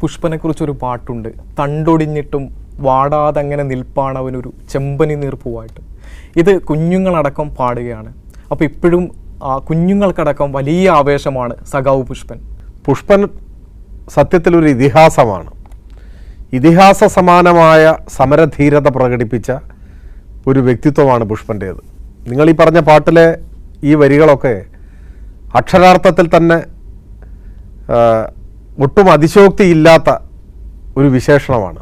പുഷ്പനെക്കുറിച്ചൊരു പാട്ടുണ്ട്. തണ്ടൊടിഞ്ഞിട്ടും വാടാതെ അങ്ങനെ നിൽപ്പാണവനൊരു ചെമ്പനി നീർപ്പൂവായിട്ട് ഇത് കുഞ്ഞുങ്ങളടക്കം പാടുകയാണ്. അപ്പോൾ ഇപ്പോഴും കുഞ്ഞുങ്ങൾക്കടക്കം വലിയ ആവേശമാണ് സഖാവ് പുഷ്പൻ. പുഷ്പൻ സത്യത്തിലൊരു ഇതിഹാസമാണ്. ഇതിഹാസ സമാനമായ സമരധീരത പ്രകടിപ്പിച്ച ഒരു വ്യക്തിത്വമാണ് പുഷ്പന്റേത്. നിങ്ങൾ ഈ പറഞ്ഞ പാട്ടിലെ ഈ വരികളൊക്കെ അക്ഷരാർത്ഥത്തിൽ തന്നെ ഒട്ടും അതിശോക്തിയില്ലാത്ത ഒരു വിശേഷണമാണ്.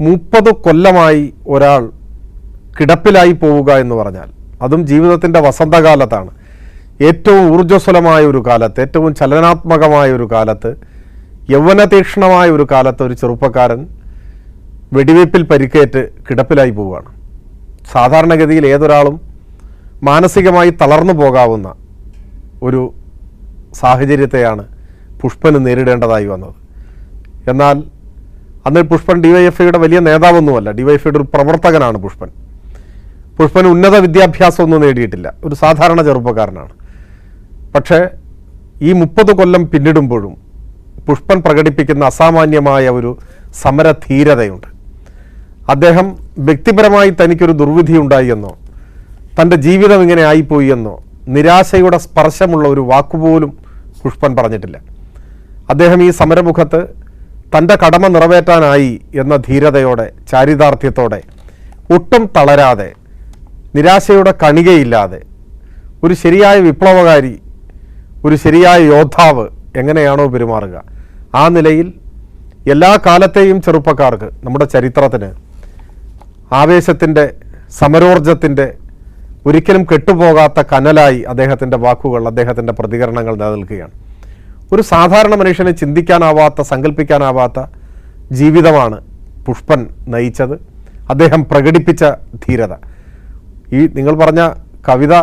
മുപ്പത് കൊല്ലമായി ഒരാൾ കിടപ്പിലായി പോവുക എന്ന് പറഞ്ഞാൽ അതും ജീവിതത്തിന്റെ വസന്തകാലത്താണ്. ഏറ്റവും ഊർജസ്വലമായ ഒരു കാലത്ത് ഏറ്റവും ചലനാത്മകമായ ഒരു കാലത്ത് യൗവനതീക്ഷണമായ ഒരു കാലത്ത് ഒരു ചെറുപ്പക്കാരൻ വെടിവയ്പ്പിൽ പരിക്കേറ്റ് കിടപ്പിലായി പോവുകയാണ്. സാധാരണഗതിയിൽ ഏതൊരാളും മാനസികമായി തളർന്നു പോകാവുന്ന ഒരു സാഹചര്യത്തെയാണ് പുഷ്പന് നേരിടേണ്ടതായി വന്നത്. എന്നാൽ അന്ന് പുഷ്പൻ ഡിവൈഎഫ്ഐയുടെ വലിയ നേതാവൊന്നുമല്ല. ഡിവൈഎഫ്ഐയുടെ ഒരു പ്രവർത്തകനാണ് പുഷ്പൻ. പുഷ്പൻ ഉന്നത വിദ്യാഭ്യാസമൊന്നും നേടിയിട്ടില്ല. ഒരു സാധാരണ ചെറുപ്പക്കാരനാണ്. പക്ഷേ ഈ മുപ്പത് കൊല്ലം പിന്നിടുമ്പോഴും പുഷ്പൻ പ്രകടിപ്പിക്കുന്ന അസാമാന്യമായ ഒരു സമരധീരതയുണ്ട്. അദ്ദേഹം വ്യക്തിപരമായി തനിക്കൊരു ദുർവിധി ഉണ്ടായി എന്നോ തന്റെ ജീവിതം ഇങ്ങനെ ആയിപ്പോയി എന്നോ നിരാശയുടെ സ്പർശമുള്ള ഒരു വാക്കുപോലും പുഷ്പൻ പറഞ്ഞിട്ടില്ല. അദ്ദേഹം ഈ സമരമുഖത്ത് തന്റെ കടമ നിറവേറ്റാനായി എന്ന ധീരതയോടെ ചാരിതാർത്ഥ്യത്തോടെ ഒട്ടും തളരാതെ നിരാശയുടെ കണികയില്ലാതെ ഒരു ശരിയായ വിപ്ലവകാരി ഒരു ശരിയായ യോദ്ധാവ് എങ്ങനെയാണോ പെരുമാറുക ആ നിലയിൽ എല്ലാ കാലത്തെയും ചെറുപ്പക്കാർക്ക് നമ്മുടെ ചരിത്രത്തിന് ആവേശത്തിന്റെ സമരോർജത്തിന്റെ ഒരിക്കലും കെട്ടുപോകാത്ത കനലായി അദ്ദേഹത്തിന്റെ വാക്കുകൾ അദ്ദേഹത്തിന്റെ പ്രതികരണങ്ങൾ നിലനിൽക്കുകയാണ്. ഒരു സാധാരണ മനുഷ്യന് ചിന്തിക്കാനാവാത്ത സങ്കല്പിക്കാനാവാത്ത ജീവിതമാണ് പുഷ്പൻ നയിച്ചത്. അദ്ദേഹം പ്രകടിപ്പിച്ച ധീരത. ഈ നിങ്ങൾ പറഞ്ഞ കവിത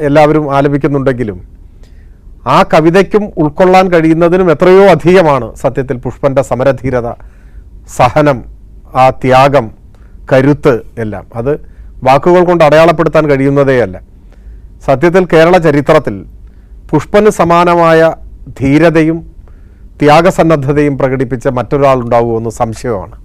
എല്ലാവരും ആലപിക്കുന്നുണ്ടെങ്കിലും ആ കവിതയ്ക്കും ഉൾക്കൊള്ളാൻ കഴിയുന്നതിനും എത്രയോ അധികമാണ് സത്യത്തിൽ പുഷ്പന്റെ സമരധീരത സഹനം ആ ത്യാഗം കരുത്ത് എല്ലാം. അത് വാക്കുകൾ കൊണ്ട് അടയാളപ്പെടുത്താൻ കഴിയുന്നതേയല്ല. സത്യത്തിൽ കേരള ചരിത്രത്തിൽ പുഷ്പന് സമാനമായ ധീരതയും ത്യാഗസന്നദ്ധതയും പ്രകടിപ്പിച്ച മറ്റൊരാളുണ്ടാവുമെന്ന് സംശയമാണ്.